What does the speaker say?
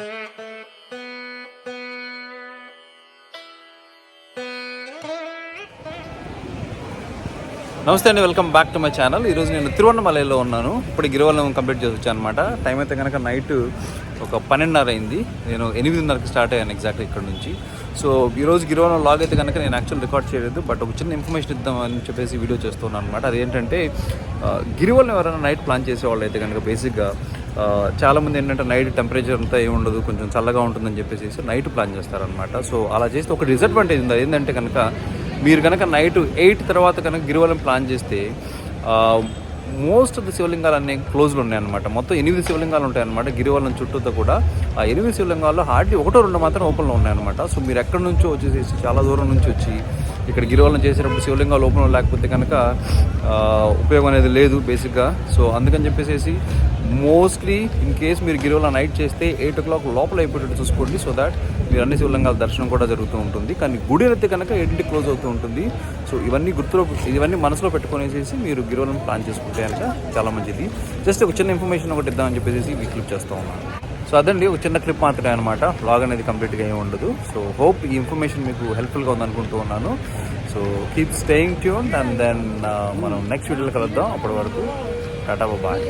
నమస్తే అండి welcome back to my channel. ఈరోజు నేను తిరువన్నమలైలో ఉన్నాను. ఇప్పుడు గిరివలం కంప్లీట్ చేసి వచ్చాను అనమాట టైం అయితే కనుక నైట్ ఒక పన్నెండున్నర అయింది. నేను ఎనిమిదిన్నరకి స్టార్ట్ అయ్యాను ఎగ్జాక్ట్ ఇక్కడ నుంచి. సో ఈరోజు గిరివలం లాగ్ అయితే కనుక నేను యాక్చువల్ రికార్డ్ చేయలేదు బట్ ఒక చిన్న ఇన్ఫర్మేషన్ ఇద్దామని చెప్పేసి వీడియో చేస్తున్నాను అనమాట అదేంటంటే గిరివలం ఎవరైనా నైట్ ప్లాన్ చేసేవాళ్ళు అయితే కనుక బేసిక్గా చాలామంది ఏంటంటే నైట్ టెంపరేచర్ అంతా ఏమి ఉండదు కొంచెం చల్లగా ఉంటుందని చెప్పేసి నైట్ ప్లాన్ చేస్తారనమాట సో అలా చేస్తే ఒక డిసడ్వాంటేజ్ ఉంది. ఏంటంటే కనుక మీరు కనుక నైట్ ఎయిట్ తర్వాత కనుక గిరివలం ప్లాన్ చేస్తే మోస్ట్ ఆఫ్ ద శివలింగాలు అన్ని క్లోజ్లు ఉన్నాయన్నమాట. మొత్తం ఎనిమిది శివలింగాలు ఉంటాయన్నమాట. గిరివలం చుట్టూతో కూడా ఆ ఎనిమిది శివలింగాల్లో హార్డ్లీ ఒకటో రెండు మాత్రం ఓపెన్లో ఉన్నాయన్నమాట. సో మీరు ఎక్కడి నుంచో వచ్చేసేసి చాలా దూరం నుంచి వచ్చి ఇక్కడ గిరివలం చేసేటప్పుడు శివలింగాలు ఓపెన్ లేకపోతే కనుక ఉపయోగం అనేది లేదు బేసిక్గా. సో అందుకని చెప్పేసి మోస్ట్లీ ఇన్ కేస్ మీరు గిరివలం నైట్ చేస్తే ఎయిట్ ఓ క్లాక్ లోపల అయిపోయేటట్టు చూసుకోండి సో దాట్ మీరు అన్ని శివలింగాల దర్శనం కూడా జరుగుతూ ఉంటుంది. కానీ గుడి అయితే కనుక ఎయిటింటికి క్లోజ్ అవుతూ ఉంటుంది. సో ఇవన్నీ గుర్తులో ఇవన్నీ మనసులో పెట్టుకునేసేసి మీరు గిరివలం ప్లాన్ చేసుకుంటే కనుక చాలా మంచిది. జస్ట్ ఒక చిన్న ఇన్ఫర్మేషన్ ఒకటి ఇద్దామని చెప్పేసి ఈ క్లిప్ చేస్తూ ఉన్నాను. సో అదండి ఒక చిన్న క్లిప్ మాత్రమే అనమాట బ్లాగ్ అనేది కంప్లీట్గా ఏమి ఉండదు. సో హోప్ ఈ ఇన్ఫర్మేషన్ మీకు హెల్ప్ఫుల్గా ఉందనుకుంటూ ఉన్నాను. So keep staying tune and then మనం నెక్స్ట్ వీడియోలో కలుద్దాం. అప్పటి వరకు టాటా బాయ్.